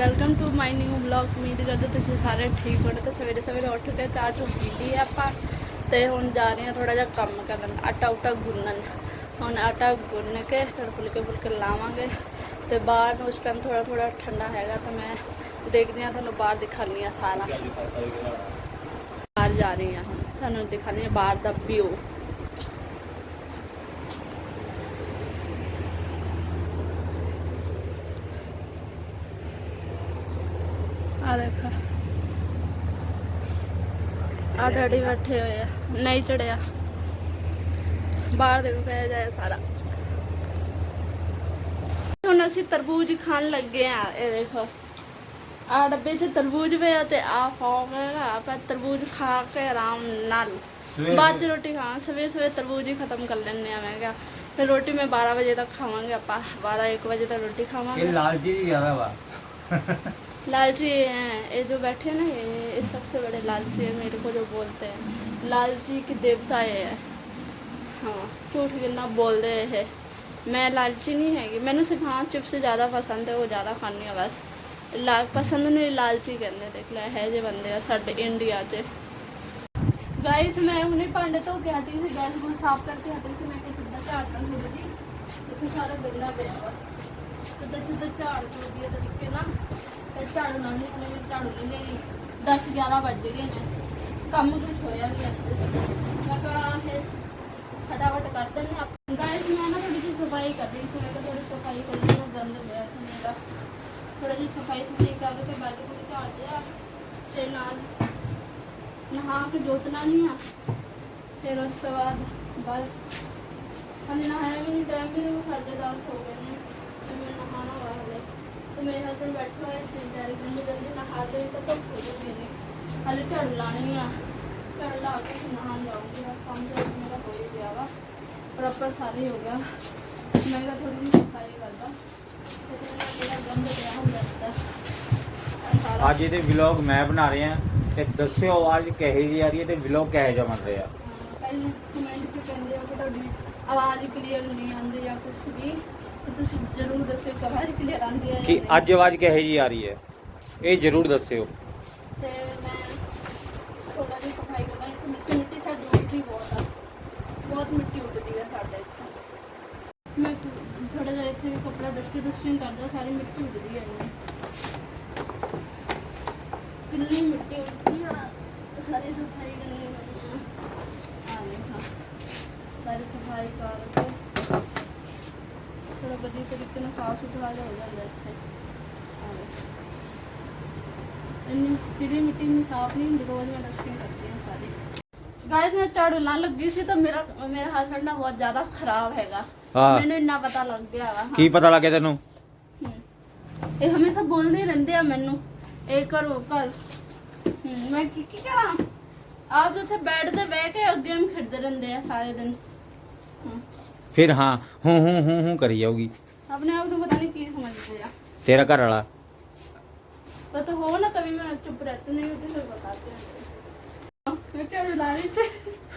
Welcome to my new vlog ਉਮੀਦ ਕਰਦੇ ਤੁਸੀਂ ਸਾਰੇ ਠੀਕ ਹੋਣੇ ਤੇ ਸਵੇਰੇ ਸਵੇਰੇ ਉੱਠ ਕੇ ਚਾਹ ਚੁ ਪੀ ਲਈ ਆਪਾਂ ਤੇ ਹੁਣ ਜਾ ਰਹੇ ਹਾਂ ਥੋੜਾ ਜਿਹਾ ਕੰਮ ਕਰਨ। ਆਟਾ ਉਟਾ ਗੁੰਨਣ। ਹੁਣ ਆਟਾ ਗੁੰਨ ਕੇ ਫਿਰ ਫੁਲਕੇ ਫੁਲਕੇ ਲਾਵਾਂਗੇ ਤੇ ਬਾਹਰ ਨੂੰ ਉਸ ਟਾਈਮ ਥੋੜਾ ਥੋੜਾ ਠੰਡਾ ਹੈਗਾ ਤਾਂ ਮੈਂ ਦੇਖਦੀ ਹਾਂ, ਤੁਹਾਨੂੰ ਬਾਹਰ ਦਿਖਾਉਂਦੀ ਹਾਂ ਸਾਰਾ। ਬਾਹਰ ਜਾ ਰਹੀ ਹਾਂ ਹੁਣ। ਤੁਹਾਨੂੰ ਦਿਖਾਉਂਦੀ ਹਾਂ ਬਾਹਰ ਦਾ ਵਿਊ ਤਰਬੂਜ ਖਾਣ ਲੱਗੇ ਆ ਆ ਤਰਬੂਜ ਖਾ ਕੇ ਆਰਾਮ ਨਾਲ। ਬਾਅਦ 'ਚ ਰੋਟੀ ਖਾਵਾਂ ਸਵੇਰ ਸਵੇਰ ਤਰਬੂਜ ਹੀ ਖਤਮ ਕਰ ਲੈਣੇ ਆ ਮੈਂ ਕਿਹਾ। ਫਿਰ ਰੋਟੀ ਮੈਂ 12 ਵਜੇ ਤੱਕ ਖਾਵਾਂਗੇ ਆਪਾਂ 12 1 ਵਜੇ ਤੱਕ ਰੋਟੀ ਖਾਵਾਂਗੇ। ਇਹ ਲਾਲਚੀ ਜ਼ਿਆਦਾ ਵਾ। लालची हैं, ये जो बैठे हैं ना, ये सबसे बड़े लालची है, मेरे को जो बोलते हैं। लालची की देवता ये है। हाँ झूठ गिरना बोल रहे है। मैं लालची नहीं हैगी। मैंने सिर्फ़ हाँ चिप्स ज़्यादा पसंद है, वो ज़्यादा खानी है बस। ला, पसंद नहीं लालची करने देख ला, है जो बंदे साढ़े इंडिया से गाइस मैं उन्हें पांडे तो क्या हटी थी गैस गुल साफ़ करके हटी थी, मैं कितना झाड़ तो ना थोड़ी जी इतने सारा गंदा पे चुदा चुदा झाड़ चूड़िए तरीके ना। ਤੇ ਝਾੜੂ ਨਾਲ ਨਹੀਂ ਆਪਣੇ ਝਾੜੂ ਨਹੀਂ। ਲਈ 10 11 ਵੱਜ ਗਏ ਨੇ। ਕੰਮ ਕੁਛ ਹੋਇਆ ਨਹੀਂ ਅੱਜ ਮੈਂ ਕਿਹਾ ਇਹ ਫਟਾਫਟ ਕਰ ਦਿੰਦੇ ਆਪਾਂ ਗਾਇਸ, ਮੈਂ ਨਾ ਥੋੜੀ ਜਿਹੀ ਸਫ਼ਾਈ ਕਰ ਰਹੀ ਸੀ। ਮੈਂ ਕਿਹਾ ਥੋੜੀ ਸਫ਼ਾਈ ਕਰ ਲਈ ਗੰਦ ਹੋਇਆ ਸੀ ਮੇਰਾ। ਥੋੜੀ ਜਿਹੀ ਸਫ਼ਾਈ ਸਫ਼ਾਈ ਕਰਕੇ ਬੈਠ ਕੇ ਝਾੜ ਦਿਆ ਤੇ ਨਾਲ ਨਹਾ ਕੇ ਜੋਤਨਾ ਨਹੀਂ ਆ। ਫਿਰ ਉਸ ਤੋਂ ਬਾਅਦ ਬਸ। ਹਲੇ ਨਹਾਇਆ ਵੀ ਨਹੀਂ ਟਾਈਮ ਵੀ ਦੇਖੋ ਸਾਢੇ ਦਸ ਹੋ ਗਏ ਨੇ। ਤੇ ਮੇਰੇ ਹਸਬੰਡ ਬੈਠੇ ਹੋਏ ਸੀ ਜਾਰੀ ਜਲਦੀ ਜਲਦੀ ਨਹਾ ਕੇ ਤਾਂ ਧੁੱਪ ਹੋ ਜਾਂਦੀ ਨੇ ਹਲੇ ਝਾੜੂ ਲਾਣੀ ਆ। ਝਾੜੂ ਲਾ ਕੇ ਫਿਰ ਨਹਾਉਣ ਜਾਊਂਗੀ ਬਸ ਕੰਮ ਤੇ ਅੱਜ ਮੇਰਾ ਹੋ ਹੀ ਗਿਆ ਵਾ। ਪ੍ਰੋਪਰ ਸਾਰੇ ਹੋ ਗਿਆ। ਮੈਂ ਕਿਹਾ ਥੋੜੀ ਜਿਹੀ ਸਫ਼ਾਈ ਕਰਦਾ। ਤੇ ਤੇ ਜਿਹੜਾ ਗੰਦ ਪਿਆ ਹੁੰਦਾ ਇੱਦਾਂ ਇਹ ਸਾਰਾ। ਅੱਜ ਇਹਦੇ ਵਲੌਗ ਮੈਂ ਬਣਾ ਰਿਹਾ ਤੇ ਦੱਸਿਓ ਆਵਾਜ਼ ਕਹੇ ਜੀ ਆ ਰਹੀ ਹੈ ਤੇ ਵਲੌਗ ਕਹੇ ਜਾ ਬਣ ਰਿਹਾ? ਕਈ ਕਮੈਂਟ ਚ ਕਹਿੰਦੇ ਹੋ ਕਿ ਤੁਹਾਡੀ ਆਵਾਜ਼ ਕਲੀਅਰ ਨਹੀਂ ਆਉਂਦੀ ਜਾਂ ਕੁਝ ਵੀ। ਤੇ ਤੁਸੀਂ ਜ਼ਰੂਰ ਦੱਸਿਓ ਕਿ ਆਵਾਜ਼ ਕਲੀਅਰ ਆਉਂਦੀ ਹੈ ਜਾਂ ਕਿ ਨਹੀਂ। ਅੱਜ ਆਵਾਜ਼ ਕਹੇ ਜੀ ਆ ਰਹੀ ਹੈ? ਇਹ ਜ਼ਰੂਰ ਦੱਸਿਓ। ਤੇ ਮੈਂ ਥੋੜਾ ਜਿਹਾ ਸਫ਼ਾਈ ਕਰਨਾ ਇੱਥੇ ਮਿੱਟੀ ਮਿੱਟੀ ਸਾਡੀ ਉੱਡਦੀ ਬਹੁਤ ਆ। ਬਹੁਤ ਮਿੱਟੀ ਉੱਡਦੀ ਹੈ ਸਾਡੇ ਇੱਥੇ। ਮੈਂ ਥੋੜਾ ਜਿਹਾ ਇੱਥੇ ਕੱਪੜਾ ਡਸਟ ਡਸਟਿੰਗ ਕਰਦਾ ਸਾਰੀ ਮਿੱਟੀ ਉੱਡਦੀ ਹੈ ਇੰਨੀ। ਕਿੰਨੀ ਮਿੱਟੀ ਉੱਡਦੀ ਆ। ਸਾਰੀ ਸਫ਼ਾਈ ਕਰਨੀ ਪੈਣੀ ਆ। ਆ ਦੇਖਾ ਸਾਰੀ ਸਫ਼ਾਈ ਕਰਕੇ ਥੋੜਾ ਵਧੀਆ ਤਰੀਕੇ ਨਾਲ ਸਾਫ਼ ਸੁਥਰਾ ਜਿਹਾ ਹੋ ਜਾਂਦਾ ਇੱਥੇ। ਇੰਨੀ ਜਿਹੜੀ ਮਿੱਟੀ ਨਹੀਂ ਸਾਫ਼ ਨਹੀਂ ਹੁੰਦੀ ਰੋਜ਼ ਮੈਂ ਡਸਟਿੰਗ ਕਰਦੀ ਹਾਂ ਸਾਰੀ। ਗਾਇਸ ਮੈਂ ਝਾੜੂ ਲਾਉਣ ਲੱਗੀ ਸੀ ਤਾਂ ਮੇਰਾ ਮੇਰਾ ਹਸਬੰਡ ਨਾ ਬਹੁਤ ਜ਼ਿਆਦਾ ਖਰਾਬ ਹੈਗਾ। ਹਾਂ। ਮੈਨੂੰ ਇੰਨਾ ਪਤਾ ਲੱਗ ਗਿਆ ਵਾ। ਕੀ ਪਤਾ ਲੱਗਿਆ ਤੈਨੂੰ। ਇਹ ਹਮੇਸ਼ਾ ਬੋਲਦੇ ਰਹਿੰਦੇ ਆ ਮੈਨੂੰ ਇਹ ਕਰੋ ਕਰ ਮੈਂ ਕੀ ਕੀ ਕਰਾਂ? ਆਪ ਉੱਥੇ ਬੈੱਡ ਤੇ ਬਹਿ ਕੇ ਗੇਮ ਖੇਡਦੇ ਰਹਿੰਦੇ ਆ ਸਾਰੇ ਦਿਨ। ਫਿਰ ਹਾਂ ਹੂੰ ਹੂੰ ਹੂੰ ਹੂੰ ਕਰੀ ਜਾਊਗੀ ਆਪਣੇ ਆਪ ਨੂੰ ਪਤਾ ਨਹੀਂ ਕੀ ਸਮਝਦੇ ਆ ਤੇਰਾ ਘਰ ਵਾਲਾ तो तो हो ना तभी मैं चुप रहती नहीं होती फिर बताते हैं मैं क्या बुला रही थी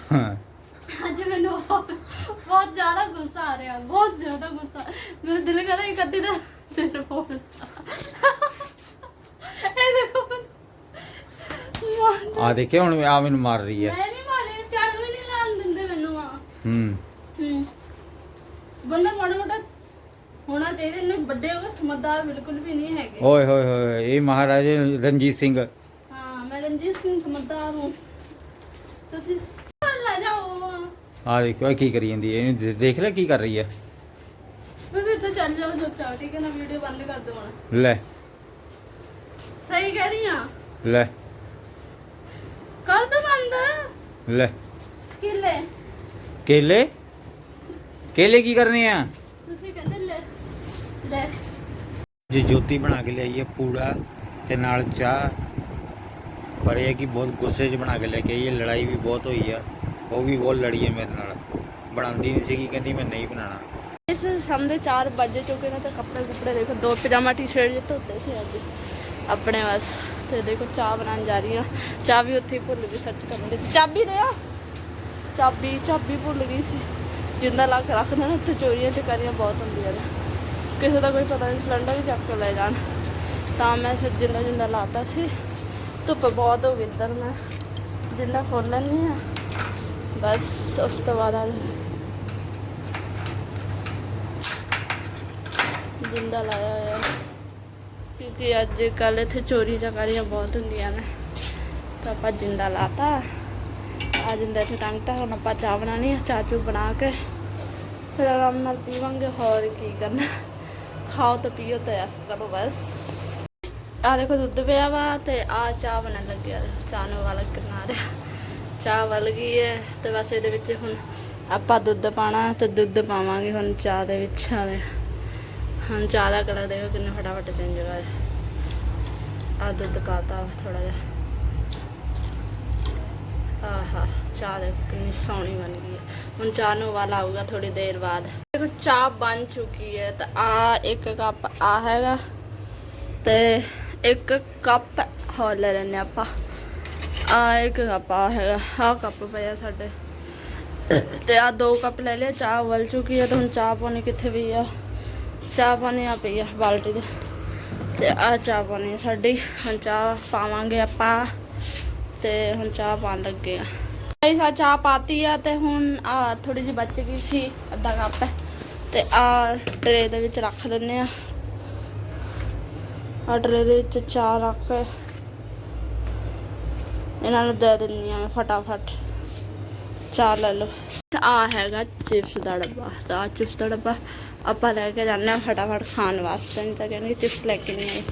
ਹਾਂ आज मैंने बहुत बहुत ज्यादा गुस्सा आ रहा है बहुत ज्यादा गुस्सा मेरा दिल कर रहा है कति ना तेरे बोल ए देखो मैं ਆ ਦੇਖੇ ਹੁਣ ਆ ਮੈਨੂੰ ਮਾਰ ਰਹੀ ਹੈ नहीं मारे चार भी नहीं लान दिंदे मैनू आ ਹੂੰ हम्म ਬੰਦਾ ਮਾੜਾ ਮੋਟਾ ਹੋਣਾ ਚਾਹੀਦਾ ਇੰਨੇ ਵੱਡੇ ਹੋ ਸਮਝਦਾਰ ਬਿਲਕੁਲ ਵੀ ਨਹੀਂ ਹੈਗੇ। ਓਏ ਹੋਏ ਹੋਏ ਇਹ ਮਹਾਰਾਜਾ ਰਣਜੀਤ ਸਿੰਘ। ਹਾਂ ਮੈਂ ਰਣਜੀਤ ਸਿੰਘ ਸਮਝਦਾਰ ਹੂੰ। ਤੁਸੀਂ ਲੈ ਜਾਓ। ਕੀ ਕਰੀ ਜਾਂਦੀ ਹੈ? ਦੇਖ ਲੈ ਕੀ ਕਰ ਰਹੀ ਹੈ। ਤੁਸੀਂ ਇੱਥੇ ਚੱਲ ਜਾਓ ਚੁੱਪ ਚਾਪ ਠੀਕ ਹੈ ਨਾ? ਵੀਡੀਓ ਬੰਦ ਕਰ ਦਿਓ ਹੁਣ। ਲੈ। ਸਹੀ ਕਹਿ ਰਹੀ ਆ ਲੈ। ਕਰ ਦੋ ਬੰਦ? ਲੈ। ਕਿਲੇ। ਕੇਲੇ? ਕੇਲੇ ਕੀ ਕਰਨੇ ਆ? ਤੁਸੀਂ ਕਹਿੰਦੇ ਲੈ ਲੈ। ਜੀ ਜੋਤੀ ਬਣਾ ਕੇ ਲਿਆਈ ਹੈ ਪੂੜਾ ਤੇ ਨਾਲ ਚਾਹ। ਪਰ ਇਹ ਹੈ ਕਿ ਬਹੁਤ ਗੁੱਸੇ 'ਚ ਬਣਾ ਕੇ ਲੈ ਕੇ ਆਈ ਹੈ ਲੜਾਈ ਵੀ ਬਹੁਤ ਹੋਈ ਆ। ਉਹ ਵੀ ਬਹੁਤ ਲੜੀ ਹੈ ਮੇਰੇ ਨਾਲ। ਬਣਾਉਂਦੀ ਨਹੀਂ ਸੀਗੀ ਕਹਿੰਦੀ ਮੈਂ ਨਹੀਂ ਬਣਾਣਾ ਇਸ 4 ਵਜੇ ਚੁੱਕੇ ਨੇ ਤੇ ਕੱਪੜੇ ਕੁਪੜੇ ਦੇਖੋ ਦੋ ਪਜਾਮਾ ਟੀ-ਸ਼ਰਟ ਜੇ ਧੋਤੇ ਸੀ ਅੱਜ। ਆਪਣੇ ਬਸ ਤੇ ਦੇਖੋ ਚਾਹ ਬਣਾਉਣ ਜਾ ਰਹੀ ਆ ਚਾਹ ਵੀ ਉੱਥੇ ਹੀ ਭੁੱਲ ਗਈ ਸੱਚ ਕਰਨ ਦੇ ਚਾਬੀ ਦੇ ਆ। ਚਾਬੀ ਚਾਬੀ ਭੁੱਲ ਗਈ ਸੀ। ਜਿੰਦਾ ਲਾ ਕੇ ਰੱਖਦੇ ਨੇ, ਉੱਥੇ ਚੋਰੀਆਂ ਚਕਾਰੀਆਂ ਬਹੁਤ ਹੁੰਦੀਆਂ ਨੇ। ਕਿਸੇ ਦਾ ਕੋਈ ਪਤਾ ਨਹੀਂ ਸਿਲੰਡਰ ਵੀ ਚੱਕ ਕੇ ਲੈ ਜਾਣ। ਤਾਂ ਮੈਂ ਫਿਰ ਜਿੰਦਾ ਜਿੰਦਾ ਲਾਤਾ ਸੀ। ਧੁੱਪ ਬਹੁਤ ਹੋ ਗਈ ਇੱਧਰ ਮੈਂ। ਜਿੰਦਾ ਖੋਲ ਲੈਂਦੀ ਆ ਬਸ, ਉਸ ਤੋਂ ਬਾਅਦ ਆ ਜਿੰਦਾ ਲਾਇਆ ਹੋਇਆ। ਕਿਉਂਕਿ ਅੱਜ ਕੱਲ ਇੱਥੇ ਚੋਰੀ ਚਕਾਰੀਆਂ ਬਹੁਤ ਹੁੰਦੀਆਂ ਨੇ। ਤਾਂ ਆਪਾਂ ਜਿੰਦਾ ਲਾਤਾ। ਆ ਜਿੰਦਾ ਇੱਥੇ ਟੰਗਤਾ ਹੁਣ ਆਪਾਂ ਚਾਹ ਬਣਾਉਣੀ ਆ, ਚਾਹ ਚੂ ਬਣਾ ਕੇ। ਫਿਰ ਆਰਾਮ ਨਾਲ ਪੀਵਾਂਗੇ, ਹੋਰ ਕੀ ਕਰਨਾ। ਖਾਓ ਤਾਂ ਪੀਓ ਤਾਂ ਐਸ ਕਰੋ ਬਸ। ਆ ਦੇਖੋ, ਦੁੱਧ ਪਿਆ ਵਾ ਤੇ ਆ ਚਾਹ ਬਣਨ ਲੱਗਿਆ ਚਾਹ ਨੂੰ ਵਾਲਾ ਕਿੰਨਾ ਰਿਹਾ। ਚਾਹ ਵੱਲ ਗਈ ਹੈ ਤੇ ਬਸ ਇਹਦੇ ਵਿੱਚ ਹੁਣ ਆਪਾਂ ਦੁੱਧ ਪਾਣਾ, ਤੇ ਦੁੱਧ ਪਾਵਾਂਗੇ ਹੁਣ ਚਾਹ ਦੇ ਵਿੱਚ ਆ ਦੇ ਹੁਣ ਚਾਹ ਦਾ ਕਲਰ ਦੇਖੋ ਕਿੰਨਾ ਫਟਾਫਟ ਚੇਂਜ ਹੋ। ਗਿਆ ਆ ਦੁੱਧ ਪਾਤਾ ਥੋੜਾ ਜਿਹਾ। ਆਹਾ, ਚਾਹ ਦੇਖੋ ਕਿੰਨੀ ਸੋਹਣੀ ਬਣ ਗਈ ਹੈ। ਹੁਣ ਚਾਹ ਨੂੰ ਉਬਾਲ ਆਊਗਾ ਥੋੜੀ ਦੇਰ ਬਾਅਦ। ਦੇਖੋ, ਚਾਹ ਬਣ ਚੁੱਕੀ ਹੈ ਤਾਂ ਆ ਇੱਕ ਕੱਪ ਆ ਹੈਗਾ ਤੇ ਇੱਕ ਕੱਪ ਹੋਰ ਲੈ ਲੈਣੇ ਆਪਾਂ। ਆ ਇੱਕ ਕੱਪ ਆ ਹੈਗਾ, ਆ ਕੱਪ ਪਿਆ ਸਾਡੇ। ਤੇ ਆ ਦੋ ਕੱਪ ਲੈ ਲਿਆ ਚਾਹ ਉਬਲ ਚੁੱਕੀ ਹੈ ਤੇ ਹੁਣ ਚਾਹ ਪਾਣੀ ਕਿੱਥੇ ਪਈ ਆ? ਚਾਹ ਪਾਣੀ ਆ ਪਈ ਆ ਬਾਲਟੀ ਦੇ ਤੇ ਆ ਚਾਹ ਪਾਣੀ ਆ ਸਾਡੀ, ਹੁਣ ਚਾਹ ਪਾਵਾਂਗੇ ਆਪਾਂ। ਤੇ ਹੁਣ ਚਾਹ ਪਾਣ ਲੱਗੇ ਆ। ਗਾਈਸ ਆ ਚਾਹ ਪਾਤੀ ਆ ਤੇ ਹੁਣ, ਆ ਥੋੜੀ ਜਿਹੀ ਬਚ ਗਈ ਸੀ, ਅੱਧਾ ਕੱਪ ਤੇ ਆ ਟਰੇ ਦੇ ਵਿੱਚ ਰੱਖ ਦਿੰਨੇ ਆ। ਆ ਟਰੇ ਦੇ ਵਿੱਚ ਚਾਹ ਰੱਖ ਕੇ ਇਹਨਾਂ ਨੂੰ ਦੇ ਦਿੰਨੀ ਆ ਮੈਂ ਫਟਾਫਟ। ਚਾਹ ਲੈ ਲਓ। ਤੇ ਆ ਹੈਗਾ ਚਿਪਸ ਦਾ ਡੱਬਾ। ਤਾਂ ਚਿਪਸ ਦਾ ਡੱਬਾ ਆਪਾਂ ਲੈ ਕੇ ਜਾਂਦੇ ਆ ਫਟਾਫਟ ਖਾਣ ਵਾਸਤੇ। ਨਹੀਂ ਤਾਂ ਕਹਿੰਦੇ ਚਿਪਸ ਲੈ ਕੇ ਨਹੀਂ ਆਏ।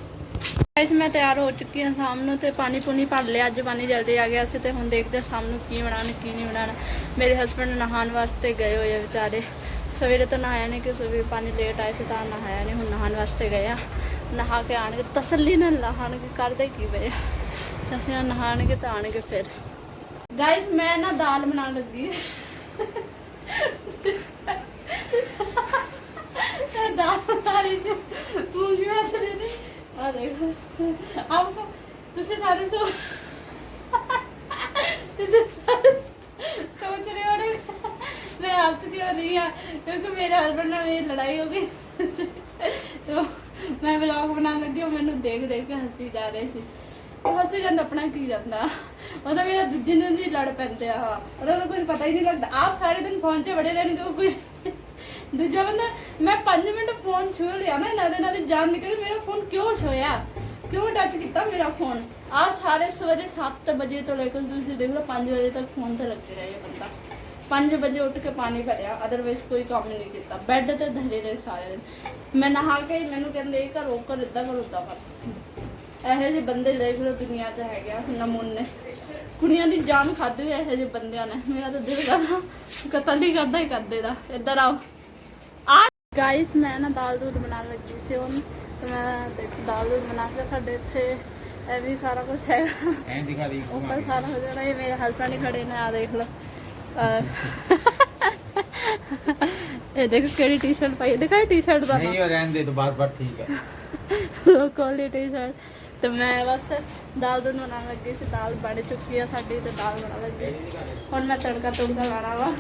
ਗਾਇਸ ਮੈਂ ਤਿਆਰ ਹੋ ਚੁੱਕੀ ਹਾਂ ਸ਼ਾਮ ਨੂੰ ਤੇ ਪਾਣੀ ਪੂਣੀ ਭਰ ਲਿਆ। ਅੱਜ ਪਾਣੀ ਜਲਦੀ ਆ ਗਿਆ ਸੀ ਤੇ ਹੁਣ ਦੇਖਦੇ ਹਾਂ ਸ਼ਾਮ ਨੂੰ ਕੀ ਬਣਾਉਣਾ, ਕੀ ਨਹੀਂ ਬਣਾਉਣਾ। ਮੇਰੇ ਹਸਬੰਡ ਨਹਾਉਣ ਵਾਸਤੇ ਗਏ ਹੋਏ ਵਿਚਾਰੇ। ਸਵੇਰੇ ਤਾਂ ਨਹਾਇਆ ਨਹੀਂ ਕਿ ਸਵੇਰੇ ਪਾਣੀ ਲੇਟ ਆਇਆ ਸੀ ਤਾਂ ਨਹਾਇਆ ਨਹੀਂ ਹੁਣ ਨਹਾਉਣ ਵਾਸਤੇ ਗਏ ਆ। ਨਹਾ ਕੇ ਆਣਗੇ ਤਸੱਲੀ ਨਾਲ ਨਹਾਉਣਗੇ, ਕਰਦੇ ਕੀ ਪਏ ਆ। ਤਾਂ ਅਸੀਂ ਨਾ ਨਹਾਉਣਗੇ ਤਾਂ ਆਣਗੇ ਫਿਰ। ਗਾਇਸ ਮੈਂ ਨਾ ਦਾਲ ਬਣਾਉਣ ਲੱਗੀ। ਦਾਲ ਬਣਾ ਰਹੀ ਸੀ। ਮੂੰਗੀ ਮਸਲੇ ਦੀ ਆ ਦੇਖੋ। ਆਪ ਤੁਸੀਂ ਸਾਰੇ ਸੋ ਤੁਸੀਂ ਸਾਰੇ ਸੋਚ ਰਹੇ ਹੋਣੇ। ਮੈਂ ਹੱਸ ਕਿਉਂ ਰਹੀ ਆ, ਕਿਉਂਕਿ ਮੇਰੇ ਹਸਬੰਡ ਨਾਲ ਮੇਰੀ ਲੜਾਈ ਹੋ ਗਈ। ਤੋ ਮੈਂ ਵਲੌਗ ਬਣਾਉਣ ਲੱਗੀ ਮੈਨੂੰ ਦੇਖ ਦੇਖ ਕੇ ਹੱਸੀ ਜਾ ਰਹੇ ਸੀ। ਹੱਸੀ ਜਾਂਦਾ, ਆਪਣਾ ਕੀ ਜਾਂਦਾ? ਉਹ ਤਾਂ ਮੇਰਾ ਦੂਜੇ ਨੂੰ ਦੀ ਲੜ ਪੈਂਦੇ ਆ। ਹਾਂ ਉਹਨਾਂ ਨੂੰ ਕੁਝ ਪਤਾ ਹੀ ਨਹੀਂ ਲੱਗਦਾ। ਆਪ ਸਾਰੇ ਦਿਨ ਫੋਨ 'ਚ ਬੜੇ ਰਹਿਣਗੇ, ਉਹ ਕੁਝ ਦੂਜਾ ਬੰਦਾ, ਮੈਂ 5 ਮਿੰਟ ਫੋਨ ਛੂ ਲਿਆ ਨਾ ਇਹਨਾਂ ਦੇ ਨਾਲ ਦੀ ਜਾਨ ਨਿਕਲੀ, ਮੇਰਾ ਫੋਨ ਕਿਉਂ ਛੋਇਆ ਕਿਉਂ ਟੱਚ ਕੀਤਾ ਮੇਰਾ ਫੋਨ ਆ ਸਾਰੇ ਸਵੇਰੇ 7 ਵਜੇ ਤੋਂ ਲੈ ਕੇ ਤੁਸੀਂ ਦੇਖ ਲਓ 5 ਵਜੇ ਤੱਕ ਫੋਨ ਤੇ ਲੱਗੇ ਰਹੇ ਇਹ ਬੰਦਾ। 5 ਵਜੇ ਉੱਠ ਕੇ ਪਾਣੀ ਭਰਿਆ ਅਦਰਵਾਈਜ਼ ਕੋਈ ਕੰਮ ਨਹੀਂ ਕੀਤਾ। ਬੈੱਡ ਤੇ ਧਰੇ ਰਹੇ ਸਾਰੇ ਦਿਨ। ਮੈਂ ਨਹਾ ਕੇ ਮੈਨੂੰ ਕਹਿੰਦੇ, ਇਹ ਕਰੋ ਕਰ ਇਦਾਂ ਕਰੋ ਉਦਾਂ ਕਰ। ਇਹੋ ਜਿਹੇ ਬੰਦੇ ਦੇਖ ਲਓ, ਦੁਨੀਆ 'ਚ ਹੈਗੇ ਆ, ਨਮੂਨੇ। ਕੁੜੀਆਂ ਦੀ ਜਾਨ ਖਾਦੇ ਹੋਏ ਇਹੋ ਜਿਹੇ ਬੰਦਿਆਂ ਨੇ। ਮੇਰਾ ਤਾਂ ਦਿਲ ਕਰਦਾ, ਕਤਲ ਹੀ ਕਰਦਾ ਹੀ ਕਰਦੇ ਦਾ। ਇੱਧਰ ਆਓ। ਗਾਇਸ ਮੈਂ ਨਾ ਦਾਲ ਦੂਧ ਬਣਾਉਣ ਲੱਗੀ ਸੀ ਹੁਣ ਤੇ ਮੈਂ ਦੇਖ ਦਾਲ ਦੂਧ ਬਣਾ ਕੇ ਸਾਡੇ ਇੱਥੇ ਇਹ ਵੀ ਸਾਰਾ ਕੁਝ ਹੈਗਾ। ਐਂ ਦਿਖਾ ਰਹੀ ਉੱਪਰ ਸਾਰਾ ਹੋ ਜਾਣਾ ਇਹ ਮੇਰੇ ਹਸਬੰਡ ਹੀ ਖੜੇ ਨੇ ਆ ਦੇਖ ਲਓ। ਅਹ ਇਹ ਦੇਖ ਕਿਹੜੀ ਟੀ-ਸ਼ਰਟ ਪਾਈ ਦਿਖਾਈ ਟੀ-ਸ਼ਰਟ ਦਾ ਨਹੀਂ ਉਹ ਰਹਿਣ ਦੇ ਤਾਂ ਬਾਤ ਬਾਤ ਠੀਕ ਹੈ। ਲੋ ਕੁਆਲਿਟੀ ਸ਼ਰਟ ਤੇ ਮੈਂ ਬਸ ਦਾਲ ਦੁੱਧ ਬਣਾਉਣ ਲੱਗੀ ਸੀ ਦਾਲ ਬਣ ਚੁੱਕੀ ਆ ਸਾਡੀ ਤੇ ਦਾਲ ਬਣਾ ਲੱਗੀ। ਹੁਣ ਮੈਂ ਤੜਕਾ ਤੁੜਕਾ ਲਾਣਾ ਵਾ।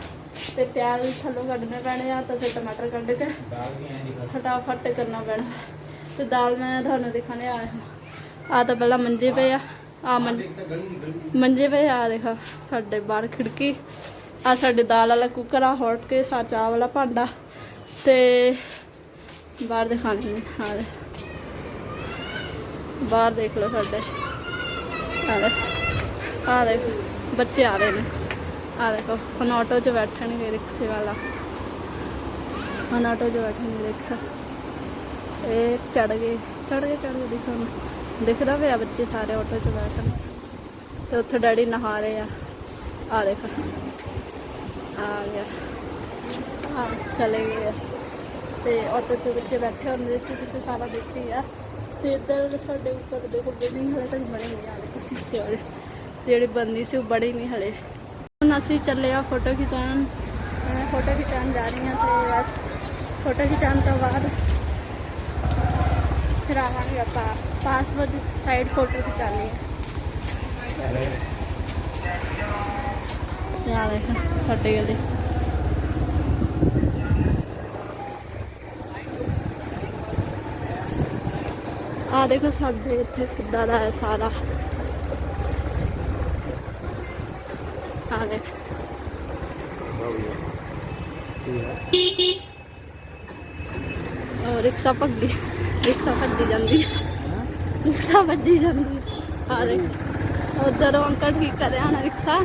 ਤੇ ਪਿਆਜ਼ ਥੱਲੋਂ ਕੱਢਣੇ ਪੈਣੇ ਆ ਤਾਂ ਫਿਰ ਟਮਾਟਰ ਕੱਢ ਕੇ ਫਟਾਫਟ ਕਰਨਾ ਪੈਣਾ। ਤੇ ਦਾਲ ਮੈਂ ਤੁਹਾਨੂੰ ਦਿਖਾਣੇ ਆ। ਆ ਤਾਂ ਪਹਿਲਾਂ ਮੰਜੇ ਪਏ ਆ। ਆ ਮੰਜੇ ਪਏ ਆ, ਦੇਖਾ ਸਾਡੇ ਬਾਹਰ ਖਿੜਕੀ। ਆ ਸਾਡੇ ਦਾਲ ਵਾਲਾ ਕੁੱਕਰ ਆ, ਹੌਟ ਕੇ ਸਾ ਚਾਹ ਵਾਲਾ ਭਾਂਡਾ। ਤੇ ਬਾਹਰ ਦਿਖਾਣੇ ਨੇ ਆ ਬਾਹਰ ਦੇਖ ਲਓ ਸਾਡੇ। ਆ ਦੇ ਆ ਦੇਖ, ਬੱਚੇ ਆ ਰਹੇ ਨੇ। ਆ ਦੇਖੋ, ਹੁਣ ਆਟੋ 'ਚ ਬੈਠਣਗੇ ਰਿਕਸ਼ੇ ਵਾਲਾ। ਹੁਣ ਆਟੋ 'ਚ ਬੈਠਣਗੇ ਦੇਖੋ ਇਹ ਚੜ ਗਏ। ਚੜ ਗਏ ਚੜ ਗਏ, ਦੇਖੋ ਹੁਣ। ਦਿਖਦਾ ਪਿਆ ਬੱਚੇ ਸਾਰੇ ਆਟੋ 'ਚ ਬੈਠਣ। ਤੇ ਉੱਥੇ ਡੈਡੀ ਨਹਾ ਰਹੇ ਆ। ਆ ਦੇਖੋ। ਆ ਗਿਆ। ਆ ਚਲੇ ਗਏ ਆ। ਤੇ ਆਟੋ 'ਚ ਬੱਚੇ ਬੈਠੇ ਹੁੰਦੇ ਸੀ ਤੁਸੀਂ ਸਾਰਾ ਦੇਖ ਆ ਤੇ ਇੱਧਰ ਸਾਡੇ ਉੱਪਰ ਦੇਖੋ ਬਿਲਡਿੰਗ ਹਲੇ ਤੱਕ ਬਣੀ ਨਹੀਂ ਆ। ਦੇਖੋ, ਸ਼ੀਸ਼ੇ ਵਾਲੇ। ਜਿਹੜੀ ਬੰਦੀ ਸੀ ਉਹ ਬੜੀ ਨਹੀਂ ਹਲੇ। ਹੁਣ ਅਸੀਂ ਚੱਲੇ ਆ ਫੋਟੋ ਖਿਚਾਉਣ। ਮੈਂ ਫੋਟੋ ਖਿਚਾਉਣ ਜਾ ਰਹੀ ਹਾਂ ਤੇ ਬਸ ਫੋਟੋ ਖਿਚਾਉਣ ਤੋਂ ਬਾਅਦ ਫਿਰ ਆਵਾਂਗੇ ਆਪਾਂ। ਪਾਸਵਰਡ ਸਾਈਡ ਫੋਟੋ ਖਿਚਾਣੀ ਹੈ ਤੇ ਦੇਖ, ਸਾਡੇ ਗਲੇ ਆ ਦੇਖੋ ਸਾਡੇ ਇੱਥੇ ਕਿੱਦਾਂ ਦਾ ਹੈ ਸਾਰਾ। ਆ ਦੇਖ ਉਹ ਰਿਕਸ਼ਾ ਭੱਜੀ ਰਿਕਸ਼ਾ ਭੱਜੀ ਜਾਂਦੀ ਹੈ। ਰਿਕਸ਼ਾ ਭੱਜੀ ਜਾਂਦੀ ਹੈ। ਆ ਦੇਖ ਉਧਰ ਅੰਕਲ ਠੀਕ ਕਰ ਰਿਹਾ ਨਾ ਰਿਕਸ਼ਾ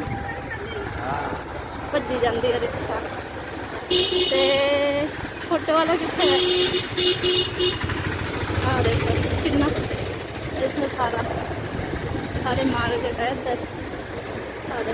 ਭੱਜੀ ਜਾਂਦੀ ਹੈ ਰਿਕਸ਼ਾ ਤੇ ਫੋਟੋ ਵਾਲਾ ਕਿੱਥੇ ਹੈ ਆ ਦੇਖੋ ਕਿੰਨਾ इसमें सारा सारे मार्केट है इधर सारे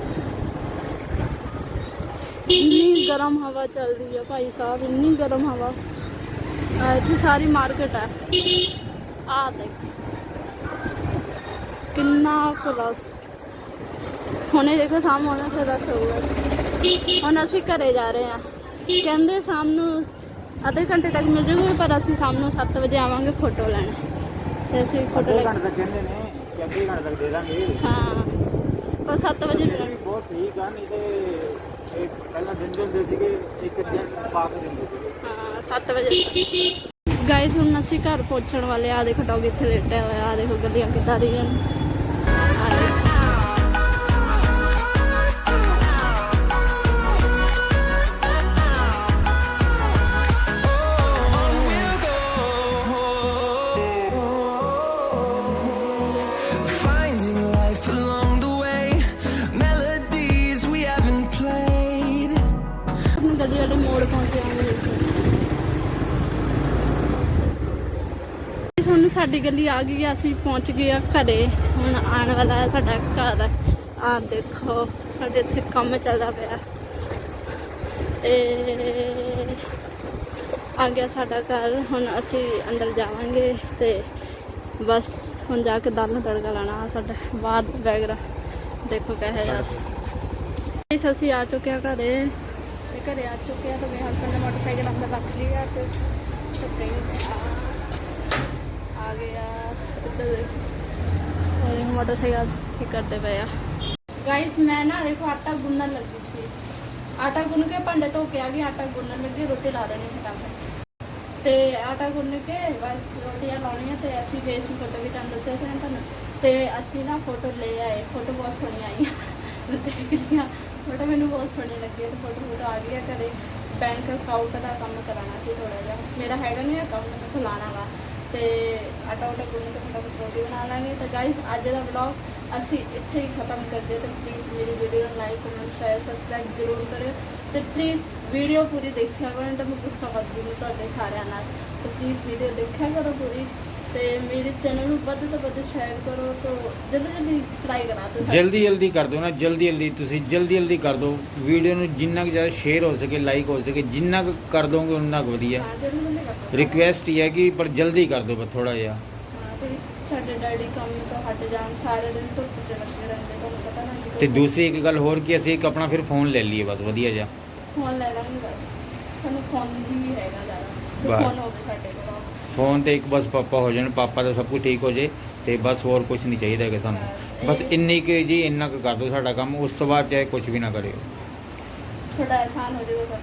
ਇੰਨੀ ਗਰਮ ਹਵਾ ਚੱਲਦੀ ਹੈ ਭਾਈ ਸਾਹਿਬ ਇੰਨੀ ਗਰਮ ਹਵਾ। ਆ ਇੱਥੇ ਸਾਰੀ ਮਾਰਕੀਟ ਹੈ ਆ ਦੇਖ। ਕਿੰਨਾ ਰਸ। ਹੁਣੇ ਦੇਖੋ ਹੋਣਾ ਤੇ ਰਸ ਹੋਊਗਾ। ਹੁਣ ਅਸੀਂ ਘਰੇ ਜਾ ਰਹੇ ਹਾਂ। ਕਹਿੰਦੇ ਸ਼ਾਮ ਨੂੰ ਅੱਧੇ ਘੰਟੇ ਤੱਕ ਮਿਲ ਜੂਗੇ ਪਰ ਅਸੀਂ ਸ਼ਾਮ ਨੂੰ 7 ਵਜੇ ਆਵਾਂਗੇ ਫੋਟੋ ਲੈਣ। ਤੇ ਅਸੀਂ ਫੋਟੋ ਲੈ ਤੱਕ ਕਹਿੰਦੇ ਨੇ ਕਿ ਅੱਧੇ ਘੰਟੇ ਤੱਕ ਦੇ ਦਾਂਗੇ। ਹਾਂ। ਪਰ 7 ਵਜੇ ਮਿਲਣ ਬਹੁਤ ਠੀਕ ਆ ਨਹੀਂ ਤੇ ਇਹ ਪਹਿਲਾਂ ਦਿੰਦੇ ਹੁੰਦੇ ਸੀਗੇ, ਇੱਕ ਦਿਨ ਪਾ ਕੇ ਦਿੰਦੇ ਸੀਗੇ। ਹਾਂ 7 ਵਜੇ ਗਾਇਸ ਹੁਣ ਅਸੀਂ ਘਰ ਪਹੁੰਚਣ ਵਾਲੇ ਆ। ਆਹ ਦੇਖੋ ਡੌਗ ਇੱਥੇ ਲੇਟਿਆ ਹੋਇਆ। ਆ ਦੇਖੋ, ਗੱਡੀਆਂ ਕਿੱਦਾਂ ਦੀਆਂ ਨੇ। ਸਾਡੀ ਗੱਡੀ ਆ ਗਈ ਆ, ਅਸੀਂ ਪਹੁੰਚ ਗਏ ਆ ਘਰੇ। ਹੁਣ ਆਉਣ ਵਾਲਾ ਹੈ ਸਾਡਾ ਘਰ। ਆ ਦੇਖੋ, ਸਾਡੇ ਇੱਥੇ ਕੰਮ ਚੱਲਦਾ ਪਿਆ। ਤੇ ਆ ਗਿਆ ਸਾਡਾ ਘਰ। ਹੁਣ ਅਸੀਂ ਅੰਦਰ ਜਾਵਾਂਗੇ ਤੇ ਬਸ ਹੁਣ ਜਾ ਕੇ ਦਾਲ ਨੂੰ ਤੜਕਾ ਲਾਣਾ ਸਾਡਾ। ਬਾਹਰ ਬੈਕਗ੍ਰਾਉਂਡ ਦੇਖੋ ਕਿਹੋ ਜਾ ਇਸ ਅਸੀਂ ਆ ਚੁੱਕੇ ਆ ਘਰੇ। ਤੇ ਘਰੇ ਆ ਚੁੱਕੇ ਆ ਤਾਂ ਮੇਰੇ ਹਸਬੰਦ ਨੇ ਮੋਟਰਸਾਈਕਲ ਅੰਦਰ ਰੱਖ ਲਿਆ ਤੇ ਸੁੱਤੇ ਆ। ਆ ਗਿਆ ਇੱਧਰ ਦੇਖ ਇਹ ਮੋਟਰਸਾਈਕਲ ਠੀਕ ਕਰਦੇ ਪਏ ਆ ਗਾਇਸ ਮੈਂ ਨਾ ਦੇਖੋ ਆਟਾ ਗੁੰਨਣ ਲੱਗੀ ਸੀ ਆਟਾ ਗੁੰਨ ਕੇ ਭਾਂਡੇ ਧੋ ਕੇ ਆ ਗਈ ਆਟਾ ਗੁੰਨਣ ਲੱਗੀ ਰੋਟੀ ਲਾ ਦੇਣੀ ਫਟਾਫਟ ਤੇ ਆਟਾ ਗੁੰਨ ਕੇ ਬਸ ਰੋਟੀਆਂ ਲਾਉਣੀਆਂ ਤੇ ਅਸੀਂ ਗਏ ਸੀ ਫੋਟੋ ਖਿਚਾਉਣ ਦੱਸਿਆ ਸੀ ਨਾ ਤੁਹਾਨੂੰ ਤੇ ਅਸੀਂ ਨਾ ਫੋਟੋ ਲੈ ਆਏ ਫੋਟੋ ਬਹੁਤ ਸੋਹਣੀ ਆਈ ਦੇਖ ਰਹੀ ਫੋਟੋ ਮੈਨੂੰ ਬਹੁਤ ਸੋਹਣੀ ਲੱਗੀ ਤੇ ਫੋਟੋ ਫੋਟੋ ਆ ਗਈ ਆ ਘਰੇ ਬੈਂਕ ਅਕਾਊਂਟ ਦਾ ਕੰਮ ਕਰਾਉਣਾ ਸੀ ਥੋੜਾ ਜਿਹਾ ਮੇਰਾ ਹੈਗਾ ਨਹੀਂ ਅਕਾਊਂਟ ਮੈਂ ਖੁਲਾਣਾ ਵਾ ਤੇ ਆਟਾ ਉਟਾ ਗੁੰਨ ਕੇ ਫਟਾਫਟ ਰੋਟੀ ਬਣਾ ਲਾਂਗੇ। ਤਾਂ ਗਾਇਸ ਅੱਜ ਦਾ ਵਲੌਗ ਅਸੀਂ ਇੱਥੇ ਹੀ ਖਤਮ ਕਰਦੇ ਹਾਂ ਤੇ ਪਲੀਜ਼ ਮੇਰੀ ਵੀਡੀਓ ਨੂੰ ਲਾਈਕ ਕਮੈਂਟ ਸ਼ੇਅਰ ਸਬਸਕ੍ਰਾਈਬ ਜ਼ਰੂਰ ਕਰਿਓ। ਤੇ ਪਲੀਜ਼ ਵੀਡੀਓ ਪੂਰੀ ਦੇਖਿਆ ਕਰੋ ਤਾਂ ਮੈਂ ਗੁੱਸਾ ਕਰਦੀ ਹਾਂ ਤੁਹਾਡੇ ਸਾਰਿਆਂ ਨਾਲ। ਤੇ ਪਲੀਜ਼ ਵੀਡੀਓ ਦੇਖਿਆ ਕਰੋ ਪੂਰੀ। ਤੇ ਮੇਰੇ ਚੈਨਲ ਨੂੰ ਵੱਧ ਤੋਂ ਵੱਧ ਸ਼ੇਅਰ ਕਰੋ ਤਾਂ ਜਲਦੀ ਜਲਦੀ ਟਰਾਈ ਕਰਾ ਦਿਓ ਜਲਦੀ ਜਲਦੀ ਕਰ ਦਿਓ ਨਾ ਜਲਦੀ ਜਲਦੀ ਤੁਸੀਂ ਜਲਦੀ ਜਲਦੀ ਕਰ ਦਿਓ। ਵੀਡੀਓ ਨੂੰ ਜਿੰਨਾ ਕੁ ਜ਼ਿਆਦਾ ਸ਼ੇਅਰ ਹੋ ਸਕੇ ਲਾਈਕ ਹੋ ਸਕੇ ਜਿੰਨਾ ਕੁ ਕਰ ਦੋਗੇ ਉਨਾ ਕੁ ਵਧੀਆ। ਹਾਂ ਜਲਦੀ ਜਲਦੀ ਕਰ ਦਿਓ। ਰਿਕੁਐਸਟ ਹੀ ਹੈ ਕਿ ਪਰ ਜਲਦੀ ਕਰ ਦਿਓ ਬਸ ਥੋੜਾ ਜਿਹਾ। ਹਾਂ ਤੇ ਸਾਡੇ ਡੈਡੀ ਕੰਮ ਤੋਂ ਹਟ ਜਾਣ ਸਾਰੇ ਦਿਨ ਧੁੱਪ 'ਚ ਲੱਗੇ ਰਹਿੰਦੇ ਤੁਹਾਨੂੰ ਪਤਾ ਨਾ ਤੇ ਦੂਸਰੀ ਇੱਕ ਗੱਲ ਹੋਰ ਕਿ ਅਸੀਂ ਇੱਕ ਆਪਣਾ ਫਿਰ ਫੋਨ ਲੈ ਲਈਏ ਬਸ ਵਧੀਆ ਜਿਹਾ। ਫੋਨ ਲੈ ਲਾਂਗੇ ਬਸ। ਸਾਨੂੰ ਫੋਨ ਵੀ ਹੈਗਾ ਜ਼ਿਆਦਾ। ਤੇ ਬਸ। ਫੋਨ ਹੋਵੇ ਸਾਡੇ ਕੋਲ। ਫੋਨ ਤੇ ਇੱਕ ਬਸ ਪਾਪਾ ਹੋ ਜਾਣ, ਪਾਪਾ ਦਾ ਸਭ ਕੁਝ ਠੀਕ ਹੋ ਜੇ ਤੇ ਬਸ ਹੋਰ ਕੁਝ ਨਹੀਂ ਚਾਹੀਦਾ ਹੈਗਾ ਸਾਨੂੰ। ਬਸ ਇੰਨੀ ਕੁ ਜੀ, ਇੰਨਾ ਕੁ ਕਰ ਦਿਓ ਸਾਡਾ ਕੰਮ, ਉਸ ਤੋਂ ਬਾਅਦ ਚਾਹੇ ਕੁਝ ਵੀ ਨਾ ਕਰਿਓ। ਥੋੜਾ ਆਸਾਨ ਹੋ ਜਾਊਗਾ